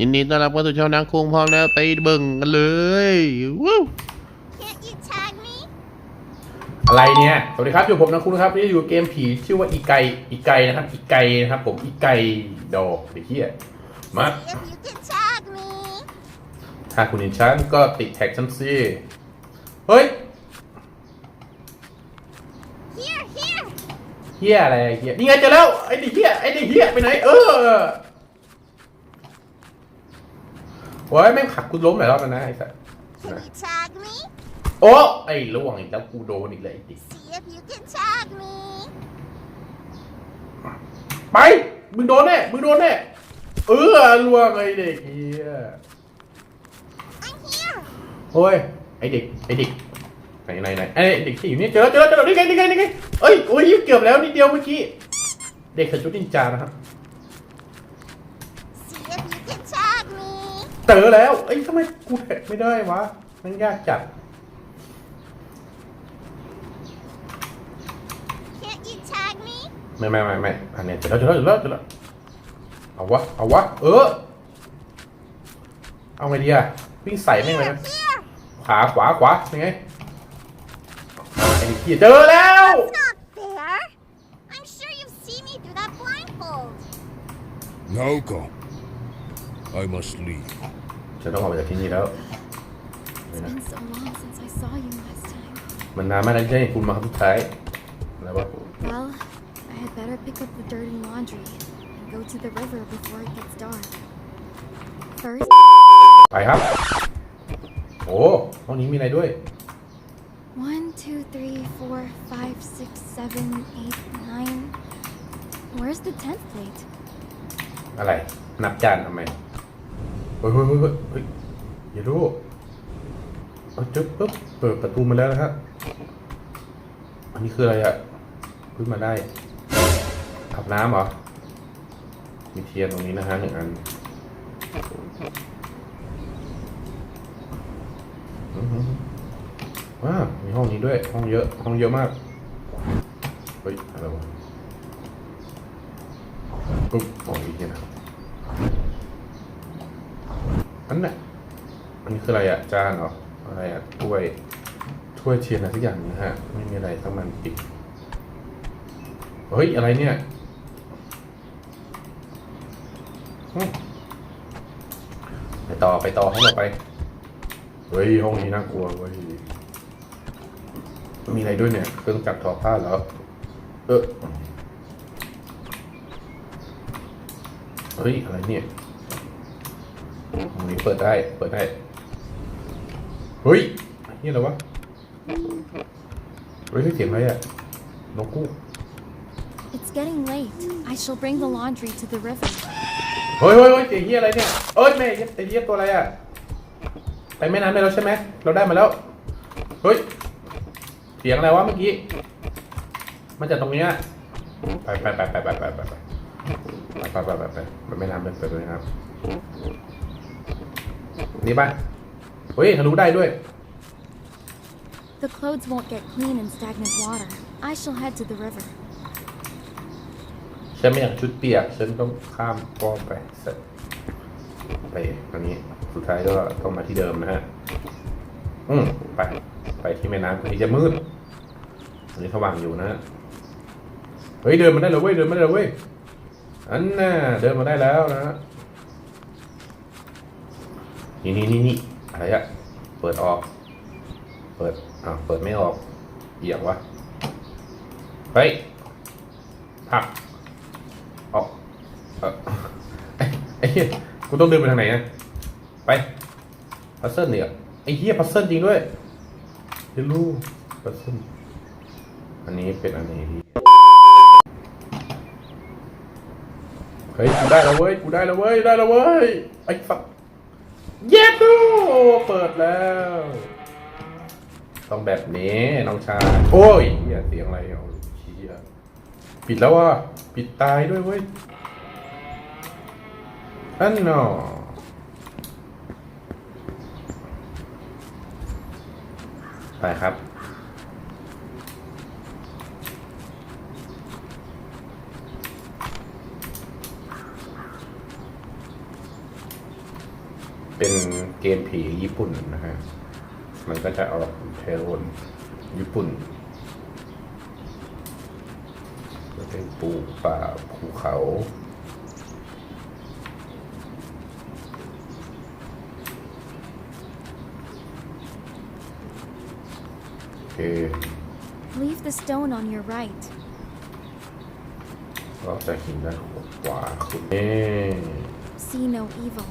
ยินดีต้อนรับเข้าสู่ช่องนังคุงพร้อมแล้วไปเบิ่งกันเลยวู้ Can't you tag me? อะไรเนี่ย สวัสดีครับ อยู่ผมนะคุณนะครับนี่อยู่เกมผีชื่อว่าอีไกอีไกนะครับ อีไกนะครับ ผมอีไกดอกเด็กเหี้ยมา See if you can tag me. ถ้าคุณเห็นฉันก็ติดแท็กฉันสิเฮ้ย Here, here. เหี้ยอะไรเหี้ยนี่ไงเจอแล้วไอ้เด็กเหี้ยไอ้เด็กเหี้ยไปไหนเออโอ้ยแม่งขับกูล้มหลายรอบแล้วนะไอ้สัส Can you tag me? โอ้ไอ้ระวังอีกแล้วกูโดนอีกเลยไอ้เด็ก See if you can tag me. ไปมึงโดนแน่มึงโดนแน่เออล่วงไอ้เด็กเหี้ย I'm here. โอ้ยไอเด็กไอเด็กไหนไหนไหนไอเด็กที่อยู่นี่เจอแล้วเจอแล้วเจอแล้วนี่ไงนี่ไงนี่ไงเอ้ยโอ้ยเกือบแล้วนิดเดียวเมื่อกี้เด็กใส่ชุดนินจานะครับ See if you can tag me. เจอแล้วเอ้ยทำไมกูแท็กไม่ได้วะมันยากจัด Can't you tag me? ไม่ไม่ไม่ไม่อันเนี้ยเจอแล้วเจอแล้วเจอแล้วเจอแล้วเอาวะเอาวะเออเอาไงดีอะวิ่งใส่แม่งเลย Here, นะ here. ขวาขวาขวายังไงไอ้เหี้ยเจอแล้ว Not fair. I'm sure you've seen me through that blindfold. Naoko, I must leave. ฉันต้องออกไปจากที่นี่แล้ว It's been so long since I saw you last time. มันนานมากแล้วที่จะให้คุณมาครั้งสุดท้ายแล้ววะ Well, I had better pick up the dirty laundry and go to the river before it gets dark. First, ไปครับ โอ้ห้องนี้มีอะไรด้วย one, two, three, four, five, six, seven, eight, nine. Where's the tenth plate? อะไร นับจานทำไมเฮ้ยเฮ้ยเฮ้ยเฮ้ยเฮ้ยอย่าดูเอาจึ๊บปุ๊บเปิดประตูมาแล้วนะครับอันนี้คืออะไรอะขึ้นมาได้อาบน้ำเหรอมีเทียนตรงนี้นะฮะหนึ่งอันอืม ว้ามีห้องนี้ด้วย ห้องเยอะ ห้องเยอะมาก เฮ้ย อะไรวะปุ๊บมองอีกเนี่ยนะอันน่ะอันนี้คืออะไรอะจานเหรอ อะไรอะถ้วย ถ้วยเทียนอะไรสักอย่างนะฮะ ไม่มีอะไรทั้งมันปิด เฮ้ย อะไรเนี่ยไปต่อไปต่อให้องต่อไป เฮ้ย ห้องนี้น่ากลัวเว้ย มีอะไรด้วยเนี่ยเครื่องจักรทอผ้าเหรอ เออเฮ้ย อะไรเนี่ยห้องนี้เปิดได้ เปิดได้ เฮ้ย นี่อะไรวะ เฮ้ยเสียงอะไรอะนกกู้ It's getting late. I shall bring the laundry to the river. เฮ้ยเฮ้ยเฮ้ยเสียงเฮียอะไรเนี่ย เอ้ยแม่ไอ้เฮียตัวอะไรอะไปแม่น้ำได้แล้วใช่ไหม เราได้มาแล้ว เฮ้ยเสียงอะไรวะเมื่อกี้มาจากตรงเนี้ยไปไปไปไปไปไปไปไปไปไปไปไปไปไม่น้ำไปไปแม่น้ำนี่ปะเฮ้ยทะลุได้ด้วย The clothes won't get clean in stagnant water. I shall head to the river. ฉันไม่อยากชุดเปียก ฉันต้องข้ามป้อมไปเสร็จไปตอนนี้ สุดท้ายก็ต้องมาที่เดิมนะฮะ อืมไป ไปที่แม่น้ำตรงนี้จะมืด นี้สว่างอยู่นะฮะเฮ้ยเดินมาได้แล้วเว้ยเดินมาได้แล้วเว้ย อันน่ะเดินมาได้แล้วนะฮะนี่นี่นี่นี่อะไรอะเปิดออก เปิดอ่าเปิดไม่ออกเอียงวะ เฮ้ยผักออกเออไอ้ไอ้เหี้ยกูต้องเดินไปทางไหนอะไปพัซเซิลเนี่ยไอ้เหี้ยพัซเซิลจริงด้วยเดี๋ยวรู้พัซเซิล อันนี้เป็นอันนี้ที่เฮ้ยกูได้แล้วเว้ยกูได้แล้วเว้ยได้แล้วเว้ยไอ้ฝักเย้ดูเปิดแล้ว ต้องแบบนี้น้องชายโอ้ยเหี้ยเสียงอะไรอะเหี้ยปิดแล้วว่ะปิดตายด้วยเว้ยอันนอไปครับ เป็นเกมผีญี่ปุ่นนะฮะ มันก็จะออกเทโนญี่ปุ่นจะเป็นปูป่าภูเขาโอเค Leave the stone on your right. ก็จะหินด้านขวาคุณเอ๊ะ See no evil.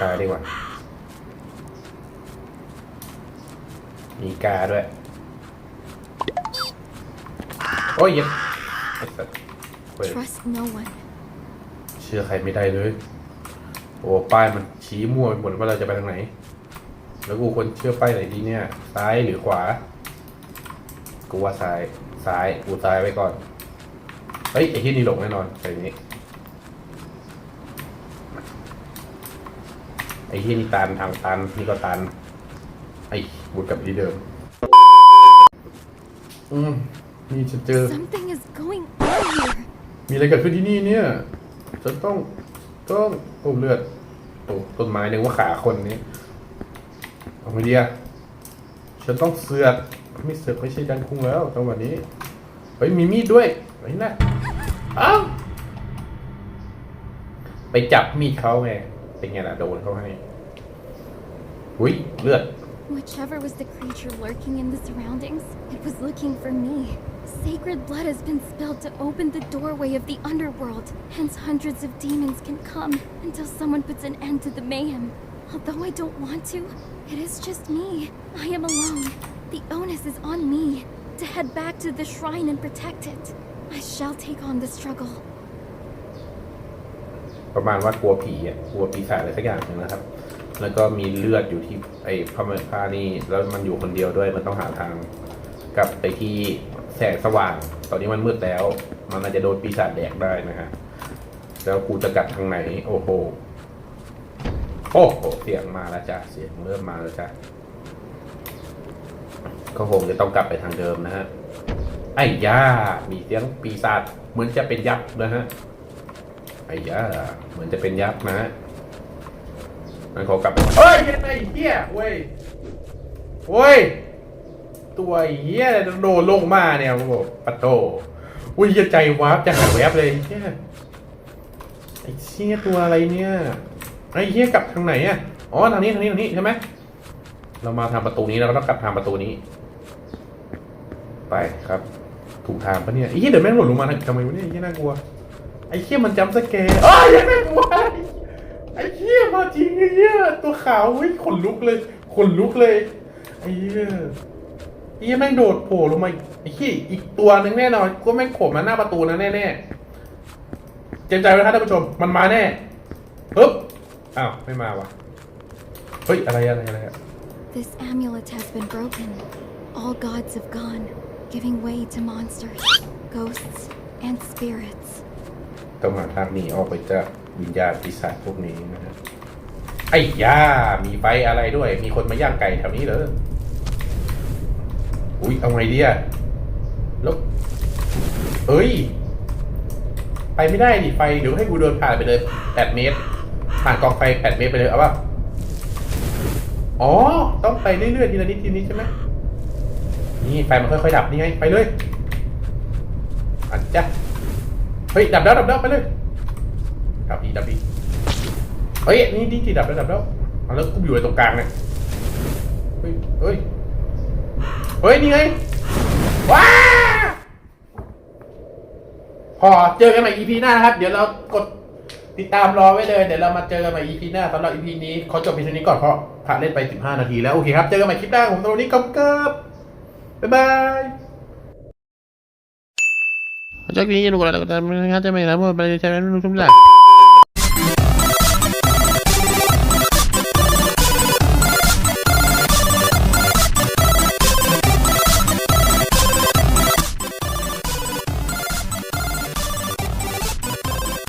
ซ้ายดีกว่า มีกาด้วย โอ้ยเหี้ยไอ้สัสเว้ย Trust no one. เชื่อใครไม่ได้เลย โอ้ป้ายมันชี้มั่วไปหมดว่าเราจะไปทางไหน แล้วกูควรเชื่อป้ายไหนดีเนี่ย ซ้ายหรือขวา กูว่าซ้าย ซ้าย กูซ้ายไว้ก่อน เฮ้ยไอ้ที่นี่หลงแน่นอนใส่นี้ ไอ้ที่นี่ตันทางตันนี่ก็ตัน ไอ้บุดกลับที่เดิม อืมนี่จะเจอ Something is going on here. มีอะไรเกิดขึ้นที่นี่เนี่ยฉันต้องต้องโอ้เลือดโอ้ต้นไม้นึกว่าขาคนนี้เอาไงดีอะฉันต้องเสือกไม่เสือกไม่ใช่ดันคุ้งแล้วจังหวะนี้เฮ้ยมีมีดด้วยเฮ้ยนะอ้าวไปจับมีดเขาไง เป็นไงล่ะโดนเขาให้อุ้ยเลือด Whichever was the creature lurking in the surroundings, it was looking for me. Sacred blood has been spilled to open the doorway of the underworld. Hence, hundreds of demons can come until someone puts an end to the mayhem. Although I don't want to, it is just me. I am alone. The onus is on me to head back to the shrine and protect it. I shall take on the struggle. ประมาณว่ากลัวผีอะกลัวปีศาจอะไรสักอย่างหนึ่งนะครับ แล้วก็มีเลือดอยู่ที่ไอ้พระเมรุผ้านี่แล้วมันอยู่คนเดียวด้วยมันต้องหาทางกลับไปที่แสงสว่าง ตอนนี้มันมืดแล้ว มันอาจจะโดนปีศาจแดกได้นะฮะแล้วกูจะกลับทางไหน โอ้โหโอ้โหเสียงมาแล้วจ้ะเสียงเริ่มมาแล้วจ้ะก็คงจะต้องกลับไปทางเดิมนะฮะไอ้ย่ามีเสียงปีศาจเหมือนจะเป็นยักษ์นะฮะ ไอ้ยาเหมือนจะเป็นยักษ์นะมันขอกลับเฮ้ยไอ้เหี้ยเว้ยเว้ยตัวไอ้เหี้ยโดนลงมาเนี่ยโอ้โหปะโตอุ้ยจะใจวาร์ปจะหายแวบเลยไอ้เหี้ยไอ้เชี่ยตัวอะไรเนี่ยไอ้เหี้ยกลับทางไหนอะอ๋อทางนี้ทางนี้ทางนี้ใช่ไหมเรามาทางประตูนี้เราก็ต้องกลับทางประตูนี้ ไปครับ ถูกทางปะเนี่ยอ้เหี้ยเดี๋ยวแม่งหล่นลงมาทำไมวะเนี่ยเหี้ยน่ากลัว ไอ้เหี้ยมันจำสแกร์อ้าวยังไม่กลัวไอ้เหี้ยมาจริงไอ้เหี้ยตัวขาวเฮ้ยขนลุกเลยขนลุกเลยไอ้เหี้ยไอ้เหี้ยแม่งโดดโผล่ลงมาไอ้เหี้ยอีกตัวหนึ่งแน่นอนก็แม่งโผล่มาหน้าประตูนะแน่ๆเจมใจไว้นะท่านผู้ชม มันมาแน่ปึ๊บอ้าวไม่มาวะเฮ้ยอะไรอะไรอะไร This amulet has been broken. All gods have gone, giving way to monsters, ghosts, and spirits. ต้องหาทางหนีออกไปจากวิญญาณปีศาจพวกนี้นะฮะไอ้ย่ามีไฟอะไรด้วย มีคนมาย่างไก่แถวนี้เหรอ อุ้ยเอาไงดีอะแล้วเอ้ย ไปไม่ได้ดิไฟเดี๋ยวให้กูเดินผ่านไปเลยแปดเมตร ผ่านกองไฟแปดเมตรไปเลยเอาป่ะอ๋อ ต้องไปเรื่อยๆทีละนิดทีนิดใช่ไหมนี่ไฟมันค่อยๆดับนี่ไง ไปเลยอันจ้ะ ฮ้ยดับแล้วดับแล้วไปเลยดับอีดับอีเฮ้ยนี่ดีที่ดับแล้วดับแล้วแล้วกูอยู่ในตรงกลางเนี่ยเฮ้ยเฮ้ยเฮ้ยนี่ไงว้าพอเจอกันใหม่ EP หน้านะครับ เดี๋ยวเรากดติดตามรอไว้เลย เดี๋ยวเรามาเจอกันใหม่ EP หน้าสำหรับ EP นี้ขอจบพิธีนี้ก่อนเพราะผ่านเล่นไป 15 นาทีแล้ว โอเคครับ เจอกันใหม่คลิปหน้าผมตรงนี้ก๊บเกิบบ๊ายบาย จากนี้จะรู้อะไรก็ตามนะครับจะไม่ทำให้ประเทศชาตินั้นรุ่งเรือง